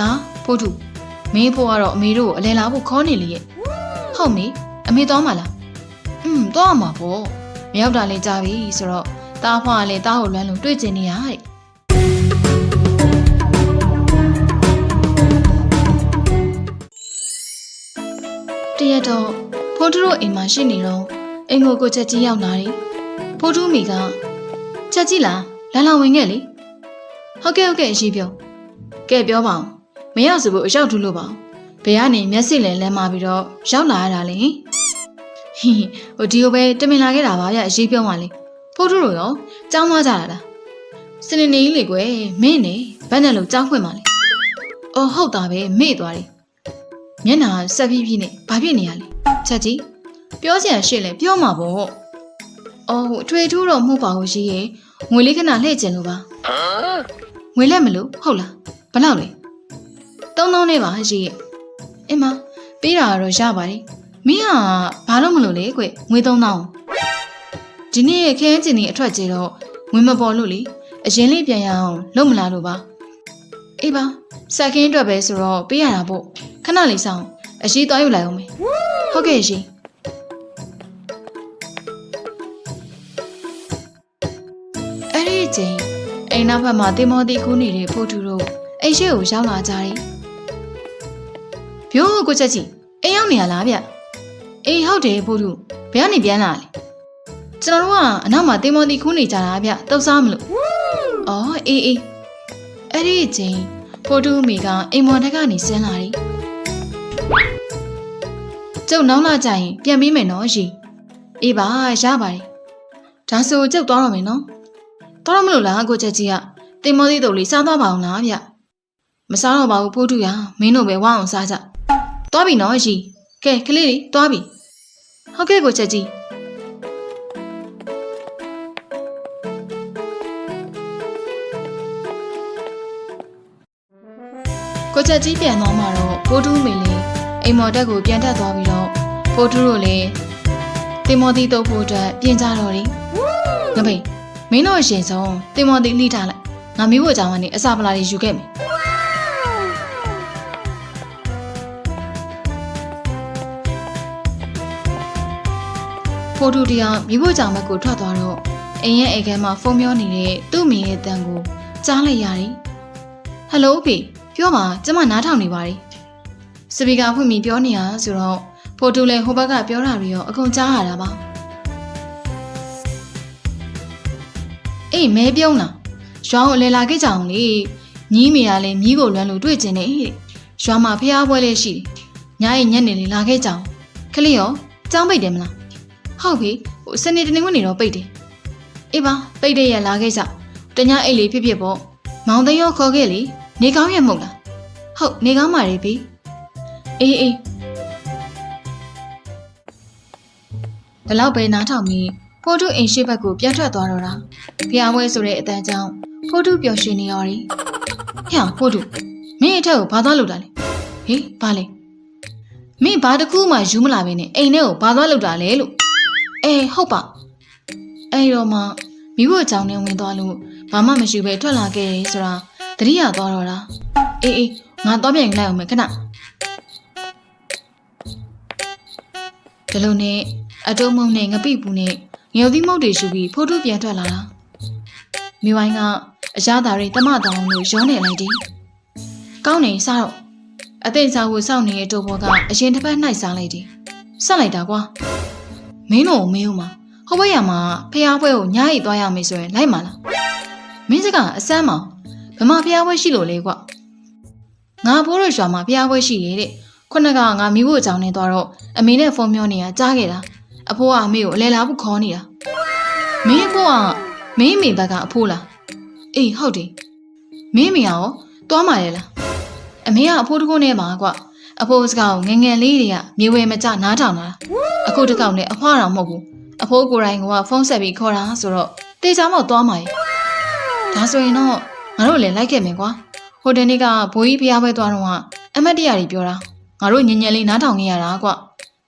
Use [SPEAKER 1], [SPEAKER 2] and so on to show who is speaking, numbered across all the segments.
[SPEAKER 1] ဒါဖိုးထုမင်းဖို့ကတော့အမေတို့ကိုအလဲလာဖို့ခေါ်နေလေရဲ့ဟုတ်မေအမေသွားမှာလားอืมသွားမှာပေါ့မရောက်တာလေးကြာပြီဆိုတော့တားဖွားကလည်းတားကိုလွမ်းလို့တွေ့ကျင်နေရတဲ့တရက်တော့ဖိုးထုတို့အိမ်မှာရှိနေတော့အိမ်ကိုကိုချက်ကြီးရောက်လာတယ်ဖိုးထုမိကချက်ကြီးလားလာလာဝင်ခဲ့လေဟုတ်ကဲ့ဟုတ်ကဲ့အရှိပြောကဲပြောပါဦး မရဆိုဘူးအရောက်ထူလို့ပါဘယ်ကနေမျက်စိလဲလဲမှာပြီးတော့ရောက်လာရတာလေဟင်းဟိုဒီကိုပဲတမင်လာခဲ့တာပါဗျအရှိပြောမှလေဖိုးထုတို့ရောကြောင်းသွားကြတာလားစနေနေကြီးလေကွယ်မင်းနေဘယ်နဲ့လို့ကြောင်းဖွင့်မှလဲအော်ဟုတ်တာပဲမေ့သွားတယ်မျက်နှာဆက်ပြီးပြီးနဲ့ဘာဖြစ်နေရလဲချက်ကြီးပြောချင်ရှေ့လဲပြောမှာပေါ့အော်ဟိုအထွေထူးတော့မဟုတ်ပါဘူးရှိရဲ့ငွေလေးခဏလှည့်ကျင်လို့ပါငွေလက်မလို့ဟုတ်လားဘယ်လောက်လဲ သုံးသုံးနဲ့ပါရှိရဲ့အင်းမပေးတာကတော့ရပါတယ်မင်းကဘာလို့မလို့လဲကွငွေသုံးသောင်းဒီနေ့ခင်းကျင်နေအထွက်ကြတော့ငွေမပေါ်လို့လေအရင်လေးပြန်ရအောင်လုပ်မလားလို့ပါအေးပါစက်ခင်းအတွက်ပဲဆိုတော့ပေးရတာပေါ့ခဏလေးစောင့်အရှိသွားယူလိုက်အောင်မေဟုတ်ကဲ့ရှင်အဲ့ဒီအချိန်အိမ်နောက်ဘက်မှာတင်မောတီကူးနေတဲ့ဖိုးထူတို့အိမ်ရှိကိုရောက်လာကြတယ်။ ပြိုးကိုချက်ကြီးအိမ်ရောက်နေရလားဗျ။အေးဟုတ်တယ်ဖိုးထူဘယ်ကနေပြန်လာလဲ။ကျွန်တော်တို့ကအနောက်မှာတင်မောတီကူးနေကြတာဗျ။တုတ်စားမလို့။အော်အေးအေးအဲ့ဒီအချိန်ဖိုးထူမိကအိမ်မော်တက်ကနေဆင်းလာတယ်။ကျုပ်နောက်လာကြရင်ပြန်ပြီးမယ်နော်ရီ။အေးပါရပါတယ်။ဒါဆိုကျုပ်သွားတော့မယ်နော်။သွားတော့မလို့လားကိုချက်ကြီးကတင်မောတီတုပ်လေးစားသွားပါအောင်လားဗျ။မစားတော့ပါဘူးဖိုးထူရမင်းတို့ပဲဝအောင်စားကြ။ သွားပြီနော်ရီ။ကဲကလေးလေးသွားပြီ။ဟုတ်ကဲ့ကိုချက်ကြီးကိုချက်ကြီးပြန်သွားမှတော့ဖိုးထူးမေလေးအိမ်မော်တက်ကိုပြန်တက်သွားပြီးတော့ဖိုးထူးတို့လည်းတင်မောတီတုပ်ဖို့အတွက်ပြင်ကြတော့တယ်။ငပိမင်းတို့အရှင်ဆုံးတင်မောတီလှိထားလိုက်။ငါမျိုးဖို့ကြောင်ကနေအစာပလာတွေယူခဲ့မယ်။ ဖိုးထူတရားမိဖို့ကြောင့်ဘက်ကိုထွက်သွားတော့အိမ်ရဲ့အိမ်ထဲမှာဖုန်းပြောနေတဲ့သူ့မိရဲ့တန်ကိုကြားလိုက်ရတယ်။ဟယ်လိုဖေပြောပါကျမနားထောင်နေပါတယ်။စပီကာဖွင့်ပြီးပြောနေရဆိုတော့ဖိုးထူလည်းဟိုဘက်ကပြောတာတွေရောအကုန်ကြားရတာပါ။အေးမဲပြုံးလားရွာကိုလဲလာခဲ့ကြအောင်လေညီးမေကလည်းမြီးကိုလွမ်းလို့တွေ့ကျင်နေဟဲ့ရွာမှာဖျားပွဲလေးရှိတယ်။ညအိညနေလေးလာခဲ့ကြအောင်ခလေးရောကြောင်းပိတ်တယ်မလား ဟုတ်ပြီဟိုစနေတနင်္ဂနွေတော့ပိတ်တယ်အေးပါပိတ်တဲ့ရလာခဲ့ကြတ냐အိတ်လေးဖြစ်ဖြစ်ပေါ့မောင်သိန်းရောခေါ်ခဲ့လေနေကောင်းရမဟုတ်လားဟုတ်နေကောင်းပါလေပြီအေးအေးဒီလောက်ပဲနားထောင်ပြီးဖိုးထုအိမ်ရှိဘက်ကိုပြန်ထွက်သွားတော့တာဖျားဝဲဆိုတဲ့အတန်းကြောင့်ဖိုးထုပျော်ရွှင်နေရော်ရီဟဲ့ဖိုးထုမင်းအထက်ကိုဘာသွားလုပ်တာလဲဟေးဘာလဲမင်းဘာတစ်ခုမှယူမလာဘဲနဲ့အိမ်ထဲကိုဘာသွားလုပ်တာလဲလို့ အေးဟုတ်ပါအဲ့တော့မှမိဖို့ကြောင်နဲ့ဝင်သွားလို့ဘာမှမရှိပဲထွက်လာခဲ့တယ်ဆိုတာတတိယသွားတော့တာအေးအေးငါတော့ပြန်ယူလိုက်အောင်မယ်ခဏဒီလိုနဲ့အတုံးမုံနဲ့ငပိပူနဲ့ငယ်သီးမုတ်တွေရှူပြီးဖိုးထုပြန်ထွက်လာတာမိဝိုင်းကအရသာတွေတမတောင်းလို့ရောနေလိုက်တယ်ကောင်းနေစားတော့အသိစားဖို့စောင့်နေတဲ့တိုးဘောကအရင်တစ်ပတ်နှိုက်စားလိုက်တယ်ဆက်လိုက်တာကွာ မင်းတို့ကိုမေးဦးမှာဟိုဘက်ရမှာဖျားပွဲကိုညားရီသွားရမယ်ဆိုရင်လိုက်မှာလားမင်းစကအစမ်းမောင်ဗမာဖျားပွဲရှိလို့လေကွငါဘိုးတို့ရွာမှာဖျားပွဲရှိရဲ့တဲ့ခုနကငါမိဖို့အကြောင်းနဲ့သွားတော့အမေနဲ့ဖုန်းပြောနေတာကြားခဲ့တာအဖိုးကအမေကိုအလဲလာဖို့ခေါ်နေတာမင်းအဖိုးကမင်းအမေဘက်ကအဖိုးလားအေးဟုတ်တယ်မင်းအမေကရောသွားมาရဲ့လားအမေကအဖိုးတကုန်းနဲ့ပါကွ အဖိုးစကားကိုငယ်ငယ်လေးတွေကမြေဝဲမကြနားထောင်လာတာအခုတစ်ကောင်နဲ့အဖွားတော်မဟုတ်ဘူးအဖိုးကိုယ်တိုင်ကဖုန်းဆက်ပြီးခေါ်တာဆိုတော့တေချာမောက်သွားမှာရေဒါဆိုရင်တော့ငါတို့လည်းလိုက်ခဲ့မယ်ကွာဟိုတယ်နေ့ကဘိုးကြီးဖျားပွဲသွားတော့ကအမတ်တရကြီးပြောတာငါတို့ညင်ညင်လေးနားထောင်နေရတာကွ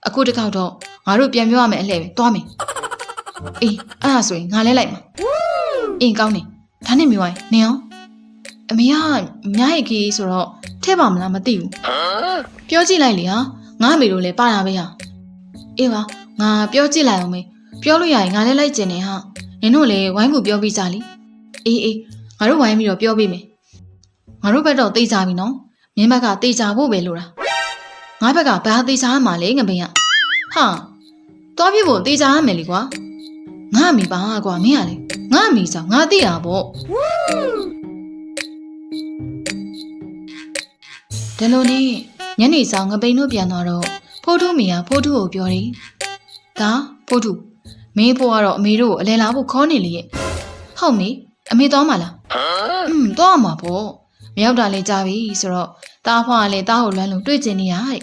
[SPEAKER 1] အခုတစ်ခေါက်တော့ငါတို့ပြန်ပြောရမယ်အလှည့်ပဲသွားမယ်အေးအဲ့ဒါဆိုရင်ငါလဲလိုက်မှာအေးကောင်းနေဒါနဲ့မြဝိုင်းနေအောင် အအမေကမြရဲ့ခီးဆိုတော့ထဲပါမလားမသိဘူးပြောကြည့်လိုက်လေဟာငါအမေတို့လည်းပါတာပဲဟာအေးပါငါပြောကြည့်လိုက်အောင်မေပြောလို့ရရင်ငါလည်းလိုက်ကျင်နေဟာနင်တို့လည်းဝိုင်းကူပြောပြီးကြလीအေးအေးငါတို့ဝိုင်းပြီးတော့ပြောပေးမယ်ငါတို့ဘက်တော့သိကြပြီနော်မင်းဘက်ကသိကြဖို့ပဲလို့လားငါဘက်ကဘာသိကြရမှာလဲငပင်ကဟာသွားပြဖို့သိကြရမယ်လေကွာငါအမိပါကွာမင်းကလေငါအမိကြောင့်ငါသိတာပေါ့ ဒီလိုနဲ့ညနေဆောင်ငပိန်တို့ပြန်သွားတော့ဖိုးထုမိကဖိုးထုကိုပြောတယ်ဒါဖိုးထုမင်းဖို့ကတော့အမေတို့ကိုအလဲလာဖို့ခေါ်နေလေရဲ့ဟုတ်မေအမေသွားမှာလားอืมသွားမှာပေါ့မရောက်တာလေးကြာပြီဆိုတော့တားဖွားကလည်းတားကိုလွမ်းလို့တွေ့ကျင်နေရတဲ့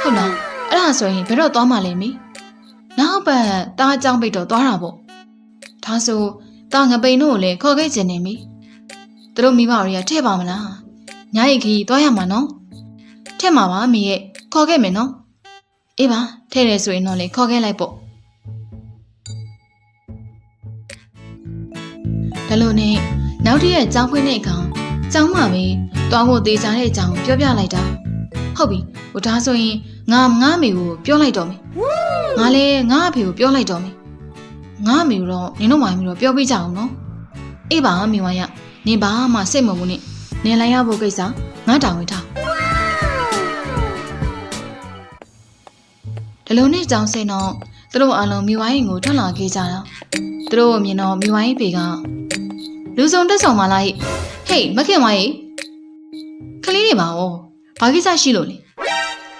[SPEAKER 1] ဟုတ်လားအဲ့ဒါဆိုရင်ဘယ်တော့သွားမှာလဲမေနောက်ပတ်တားအကြောင်းပိတ်တော့သွားတာပေါ့ဒါဆိုတားငပိန်တို့ကိုလည်းခေါ်ခဲ့ကျင်နေမိသူတို့မိဘတွေကထဲ့ပါမလား ညရိတ်ခီးသွားရမှာနော်ထဲ့မှာပါမေရဲ့ခေါ်ခဲ့မယ်နော်အေးပါထဲ့တယ်ဆိုရင်တော့လေခေါ်ခဲ့လိုက်ပေါ့ဒါလို့နဲ့နောက်တစ်ရက်ကြောင်းဖွင့်တဲ့အခါကျောင်းမှာပဲတွားဖို့သေးချာတဲ့အကြောင်းပြောပြလိုက်တာဟုတ်ပြီဟိုဒါဆိုရင်ငါငါအမေကိုပြောလိုက်တော့မယ်ငါလည်းငါအဖေကိုပြောလိုက်တော့မယ်ငါအမေကိုတော့နင်တို့မှမလို့ပြောပြကြအောင်နော်အေးပါမိဝိုင်းရနင်ဘာမှစိတ်မဝင်နဲ့ နင်လိုက်ရဖို့ကိစ္စငါတောင်းဝထားဒီလိုနဲ့ကြောင်းစင်တော့သူတို့အလုံးမိဝိုင်းကိုထွက်လာခဲ့ကြတာသူတို့အမြင်တော့မိဝိုင်းပေကလူစုံတက်ဆောင်မလားဟေးမခင်ဝိုင်းကလေးတွေပါဦးဘာကိစ္စရှိလို့လဲ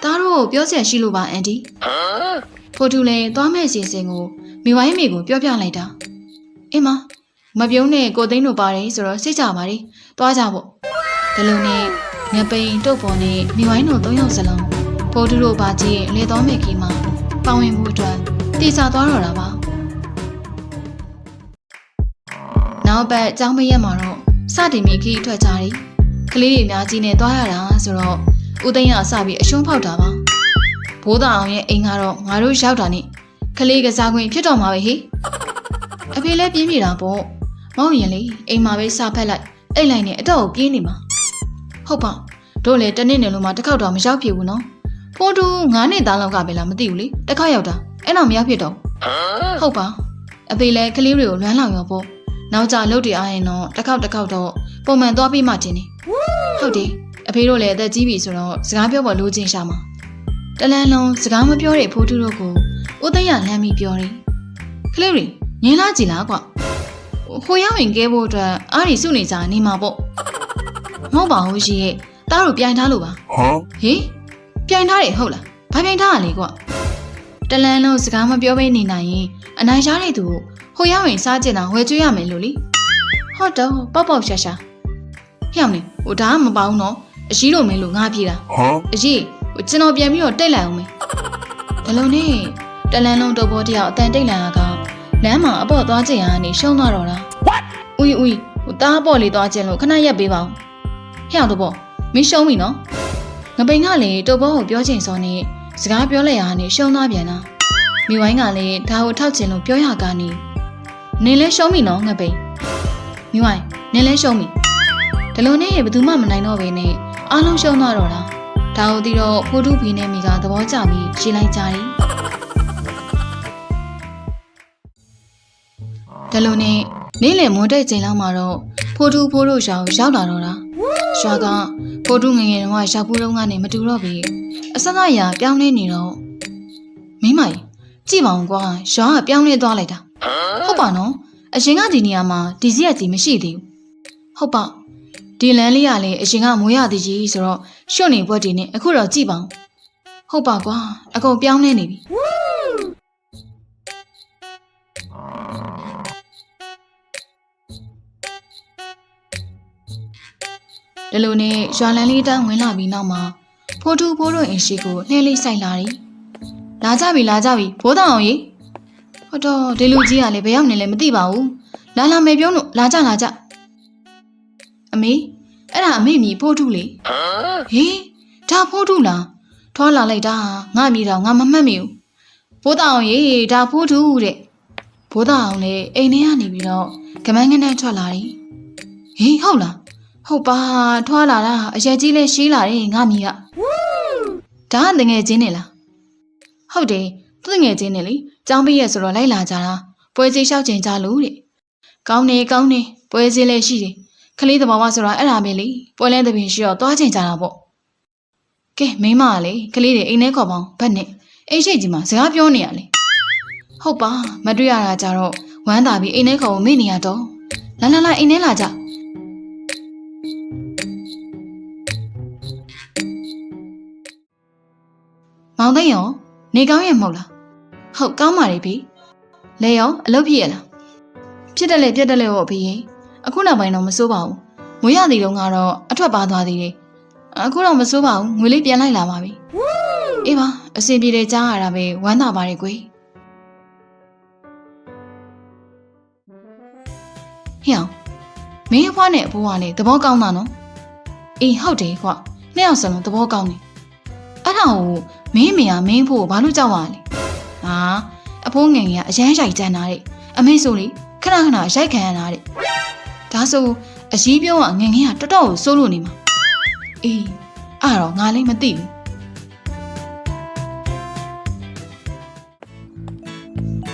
[SPEAKER 1] သားတို့ပြောစရာရှိလို့ပါအန်တီဖိုတူလည်းသွားမဲ့စီစဉ်ကိုမိဝိုင်းမိကိုပြောပြလိုက်တာအင်းမမပြုံးနဲ့ကိုသိန်းတို့ပါတယ်ဆိုတော့စိတ်ကြပါလေသွားကြပေါ့ ဒီလိုနဲ့ငပိန်တုတ်ပေါ်နဲ့မိဝိုင်းတို့သုံးယောက်စလုံးဖိုတူတို့ပါကြီးလေတော်မဲ့ခီမှာပေါဝင်မှုအတွက်တည်စားသွားတော့တာပါနောက်ပတ်အကြောင်းမရက်မှာတော့စတင်မိခီထွက်ကြတယ်ကလေးတွေအများကြီးနဲ့သွားရတာဆိုတော့ဦးသိန်းကအစပြီးအရှုံးဖောက်တာပါဘိုးတော်အောင်ရဲ့အိမ်ကတော့ငါတို့ရောက်တာနဲ့ကလေးကစားခွင့်ဖြစ်တော့မှာပဲဟေ့အဖေလည်းပြင်းပြတာပေါ့မဟုတ်ရင်လေအိမ်မှာပဲစားဖက်လိုက်အိတ်လိုက်နဲ့အတော့ကိုပြေးနေမှာ ဟုတ်ပါတို့လည်းတနစ်နယ်လုံးမှာတစ်ခေါက်တော့မရောက်ဖြစ်ဘူးနော်ဖိုးတူ9နှစ်သားလောက်ကပဲလားမသိဘူးလေတစ်ခေါက်ရောက်တာအဲ့တော့မရောက်ဖြစ်တော့ဟုတ်ပါအဖေလည်းကလေးတွေကိုလွမ်းလောင်ရောပေါ့နောက်ကြလှုပ်တွေအားရင်တော့တစ်ခေါက်တစ်ခေါက်တော့ပုံမှန်သွားပြီးမှတင်နေဟုတ်တယ်အဖေတို့လည်းအသက်ကြီးပြီဆိုတော့စကားပြောဖို့လိုချင်ရှာမှာတလန်းလုံးစကားမပြောတဲ့ဖိုးတူတို့ကိုဦးသိန်းရလမ်းပြီးပြောတယ်ကလေးတွေငင်းလာကြည်လားကွဟိုရောက်ရင်ကဲဖို့အတွက်အားရီစုနေကြနေမှာပေါ့ မဟုတ်ပါဘူးရှိရဲ့တားတို့ပြိုင်ထားလို့ပါ
[SPEAKER 2] Huh?
[SPEAKER 1] ဟေးပြိုင်ထားတယ်ဟုတ်လားဘာပြိုင်ထားရလဲကွတလန်းလုံးစကားမပြောဘဲနေနိုင်ရင်အနိုင်ရတဲ့သူကိုဟိုရောက်ရင်စားကျင်တာဝယ်ကျွေးရမယ်လို့လေဟုတ်တော့ပေါက်ပေါက်ရှာရှာဟျောင်းနေဟိုဒါကမပေါင်းတော့အရှိလို့မင်းလို့ငါပြေးတာ
[SPEAKER 2] Huh?
[SPEAKER 1] အရေးဟိုကျွန်တော်ပြန်ပြီးတော့တိတ်လိုက်အောင်မေဒါလုံးနဲ့တလန်းလုံးတုပ်ပေါ်တယောက်အတန်တိတ်လာတာကလမ်းမှာအပေါ့သွားချင်ရကနေရှုံးသွားတော့တာ What ဦးဦးဟိုတားပေါ့လေးသွားချင်လို့ခဏရက်ပေးပါဦး ဟဲ့အောင်တော့ပေါ့မင်းရှုံးပြီနော်ငပိန်ကလည်းတုပ်ပေါ်ကိုပြောချင်စောနေစကားပြောလိုက်ရကနေရှုံးသွားပြန်တာမိဝိုင်းကလည်းဒါကိုထောက်ချင်လို့ပြောရကနေနင်လဲရှုံးပြီနော်ငပိန်မိဝိုင်းနင်လဲရှုံးပြီဒီလိုနဲ့ဘယ်သူမှမနိုင်တော့ဘဲနဲ့အားလုံးရှုံးသွားတော့တာဒါကိုဒီတော့ဖိုးတူးဘီနဲ့မိကသဘောကျပြီးရှင်းလိုက်ကြတယ်။ဒါလိုနဲ့နေ့လယ်မွန်းတဲ့ချိန်လောက်မှာတော့ဖိုးတူးဖိုးတို့ရှောင်းရောက်လာတော့တာ။ ရွာကဖိုးတူးငယ်ငယ်တုန်းကရောက်ဘူးတုန်းကနေမတူတော့ပြီ။အစစအရာပြောင်းလဲနေတော့မိမကြီးကြည့်ပါဦးကွာရွာကပြောင်းလဲသွားလိုက်တာ။ဟုတ်ပါနော်။အရင်ကဒီနေရာမှာဒီစီရက်ကြီးမရှိသေးဘူး။ဟုတ်ပါဒီလန်းလေးကလည်းအရင်ကမွေးရသေးကြီးဆိုတော့ရွှွနေဘွက်တွေနဲ့အခုတော့ကြည့်ပါဦးဟုတ်ပါကွာအကုန်ပြောင်းလဲနေပြီ ဒီလိုနဲ့ရွာလန်းလေးတန်းဝင်လာပြီးနောက်မှာဖိုးတူဖိုးတို့အင်ရှိကိုလှည့်လေးဆိုင်လာတယ်လာကြပြီလာကြပြီဘိုးတောင်အောင်ကြီးဟုတ်တော့ဒီလူကြီးကလည်းဘယ်ရောက်နေလဲမသိပါဘူးလာလာမေပြုံးတို့လာကြလာကြအမေအဲ့ဒါအမေမြည်ဖိုးထုလေ
[SPEAKER 2] Huh?
[SPEAKER 1] ဟေးဒါဖိုးထုလားထွားလာလိုက်တာငါမြည်တော့ငါမမှတ်မိဘူးဘိုးတောင်ရေဒါဖိုးထုတဲ့ဘိုးတောင်လေအိမ်ထဲကနေပြီးတော့ကမန်းကန်းနဲ့ထွက်လာတယ်ဟေးဟုတ်လား ဟုတ်ပါထွာလာတာအရက်ကြီးလဲရှိလာတယ်ငါမီကဒါကတငယ်ချင်းနေလားဟုတ်တယ်သူတငယ်ချင်းနေလေចောင်းပြည့်ရဆိုတော့လိုက်လာကြတာပွဲစီလျှောက်ကျင်ကြလို့တဲ့ကောင်းနေကောင်းနေပွဲစီလဲရှိတယ်ခလေးသဘာဝဆိုတော့အဲ့ဒါပဲလေပွဲလဲသပင်ရှိတော့သွားကျင်ကြတာပေါ့ကဲမိမကလေခလေးတွေအိမ်ထဲခေါ်ပေါင်းဘတ်နဲ့အိမ်ရှိကြီးမှာစကားပြောနေရလေဟုတ်ပါမတွေ့ရတာကြတော့ဝမ်းသာပြီးအိမ်ထဲခေါ်ကိုမေ့နေရတော့လာလာလာအိမ်ထဲလာကြ မောင်သိန်းရောနေကောင်းရဲ့မဟုတ်လားဟုတ်ကောင်းပါလေဖေလဲရောအလုပ်ဖြစ်ရလားဖြစ်တယ်လေပြတ်တယ်လေဟောဖေရင်အခုနောက်ပိုင်းတော့မစိုးပါဘူးငွေရသည်တော့ကတော့အထွက်ပါသွားသေးတယ်အခုတော့မစိုးပါဘူးငွေလေးပြန်လိုက်လာပါပြီအေးပါအစီပြေတယ်ကြားရတာပဲဝမ်းသာပါတယ်ကွယ်ဟေ့အောင်မင်းအဖွားနဲ့အဖိုးကလည်းသဘောကောင်းတာနော်အေးဟုတ်တယ်ခွနှစ်ယောက်စလုံးသဘောကောင်းတယ် အဲ့ဒါကိုမင်းမေကမင်းဖို့ဘာလို့ကြောက်ရလဲဟာအဖိုးငယ်ကြီးကအရန်ရိုက်ကြမ်းတာတဲ့အမေဆိုလေခဏခဏရိုက်ခံရတာတဲ့ဒါဆိုအကြီးပြုံးကငယ်ငယ်ကတော်တော်ကိုစိုးလို့နေမှာအေးအဲ့တော့ငါလည်းမသိဘူး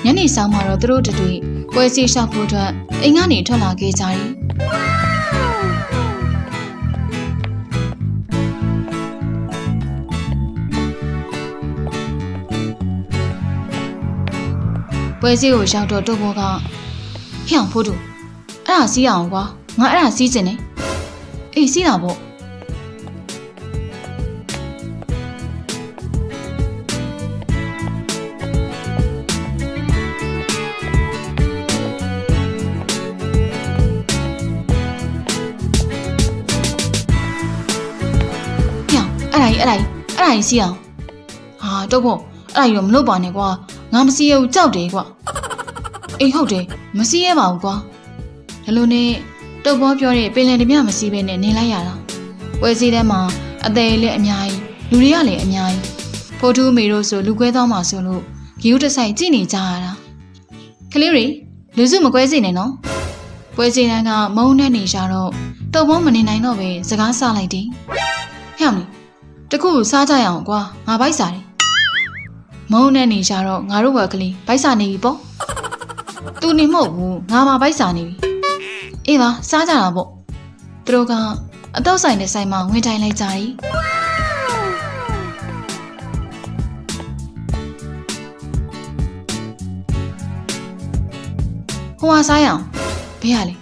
[SPEAKER 1] ညနေဆောင်မှာတော့သူတို့တို့တွေ့ပွဲစီရှောက်ဖို့အတွက်အိမ်ကနေထွက်လာခဲ့ကြတယ် ပွဲစီကိုရောက်တော့တို့ဘောကဟျောင်ဖို့တို့အဲ့ဒါစီးအောင်ကွာငါအဲ့ဒါစီးကျင်နေအေးစီးတာပေါ့ဟျောင်အဲ့ဒါကြီးအဲ့ဒါကြီးအဲ့ဒါကြီးစီးအောင်ဟာတော့ဘောအဲ့ဒါကြီးတော့မလုပ်ပါနဲ့ကွာ ငါမစီးရဘူးကြောက်တယ်ကွာအေးဟုတ်တယ်မစီးရပါဘူးကွာဒါလိုနဲ့တုတ်ဘောပြောတဲ့ပင်လယ်တမျှမစီးဘဲနဲ့နေလိုက်ရတာပွဲစည်းထဲမှာအသေးလည်းအများကြီးလူတွေကလည်းအများကြီးဖိုတူးမေတို့ဆိုလူကွဲသွားမှဆိုလို့ဂီယူတစ်ဆိုင်ကြည့်နေကြရတာကလေးတွေလူစုမကွဲစေနဲ့နော်ပွဲစည်းတန်းကမုံနဲ့နေရှာတော့တုတ်ဘောမနေနိုင်တော့ပဲစကားဆလိုက်တယ်ဟဲ့မလေးတခုစားကြရအောင်ကွာငါဘိုက်စားတယ် မုံနဲ့နေကြတော့ငါတို့ဘက်ကလေးဗိုက်စာနေပြီပေါ့သူနေမဟုတ်ဘူးငါမှဗိုက်စာနေပြီအေးပါစားကြတာပေါ့သူတို့ကအတော့ဆိုင်တဲ့ဆိုင်မှာဝင်ထိုင်လိုက်ကြတယ်ဟိုဟာစားရအောင်ဘေးရလေ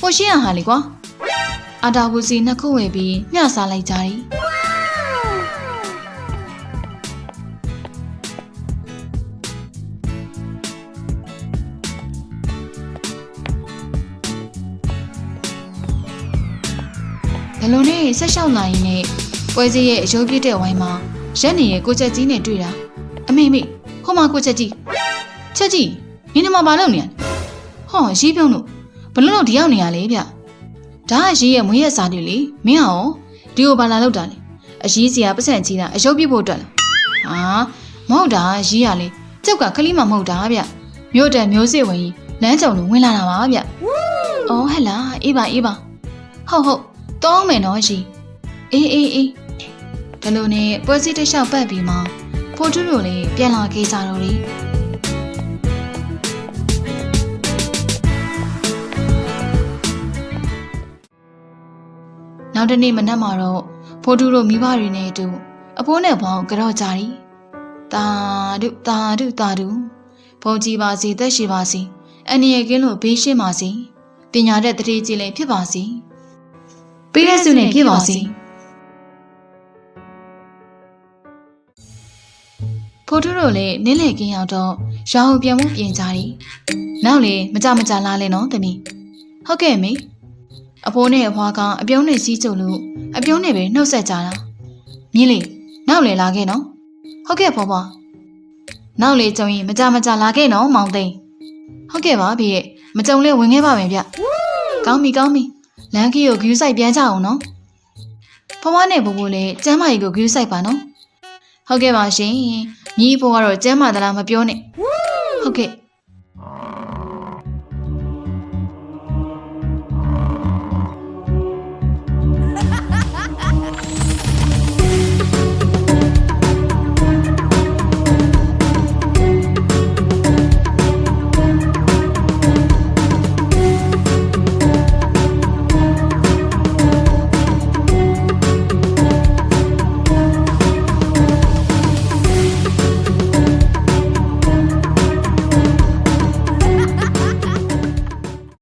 [SPEAKER 1] ဟိုရှင်းရဟာလေကွာအာတာဘူးစီနှစ်ခုဝယ်ပြီးမျှစားလိုက်ကြတယ် ဘလုံးနဲ့ဆက်လျှောက်လာရင်နဲ့ပွဲစည်းရဲ့အယုံပြည့်တဲ့ဝိုင်းမှာရက်နေရဲ့ကိုချက်ကြီးနဲ့တွေ့တာအမေမေဟိုမှာကိုချက်ကြီးချက်ကြီးနင်းနမဘာလုပ်နေရလဲဟောရီးပြုံးတို့ဘလုံးတို့ဒီရောက်နေရလေဗျဒါကရီးရဲ့မွေးရစားတယ်လေမင်းဟောဒီကိုဘာလာလောက်တာလဲအရီးစီကပတ်စံကြီးတာအယုံပြည့်ဖို့အတွက်လားဟာမဟုတ်တာရီးရလေကြောက်ကခလိမမဟုတ်တာဗျမြို့တက်မျိုးစစ်ဝင်ကြီးလမ်းကြုံလို့ဝင်လာတာပါဗျအော်ဟဲ့လားအေးပါအေးပါဟုတ်ဟုတ် တောင်းမယ်နော်ရှင်အေးအေးအေးဒါလိုနဲ့ပွဲစည်းတစ်လျှောက်ပတ်ပြီးမှဖိုတူတို့လည်းပြန်လာခဲ့ကြတော့လေနောက်တစ်နေ့မနက်မှာတော့ဖိုတူတို့မိဘတွေနဲ့အတူအဖိုးနဲ့ဘောင်းကြော့ကြရီတာဒုတာဒုတာဒုဘုံကြည်ပါစေသက်ရှိပါစေအန္တရာယ်ကင်းလို့ဘေးရှင်းပါစေပညာတတ်တတိကြီးလည်းဖြစ်ပါစေ ပေးတဲ့စုနဲ့ပြည့်ပါစေဖိုးထူးတို့လည်းနင်းလေကင်းရောက်တော့ရောင်ပြန်မှုပြင်ကြတယ်နောက်လေမကြမကြလာလဲနော်တမီးဟုတ်ကဲ့မေအဖိုးနဲ့အဖွားကအပြုံးနဲ့စီးကြုံလို့အပြုံးနဲ့ပဲနှုတ်ဆက်ကြတာမြင်းလေနောက်လေလာခဲ့နော်ဟုတ်ကဲ့ဖွားဖွားနောက်လေကြုံရင်မကြမကြလာခဲ့နော်မောင်သိန်းဟုတ်ကဲ့ပါဖေရဲ့မကြုံလဲဝင်ခဲ့ပါမယ်ဗျကောင်းပြီကောင်းပြီ လန်ကီကိုဂယူးဆိုင်ပြန်ကြအောင်နော်ဖွားဖွားနဲ့ဘိုးဘိုးလည်းကျမ်းမာကြီးကိုဂယူးဆိုင်ပါနော်ဟုတ်ကဲ့ပါရှင်ညီအဖိုးကတော့ကျမ်းမာသလားမပြောနဲ့ဟုတ်ကဲ့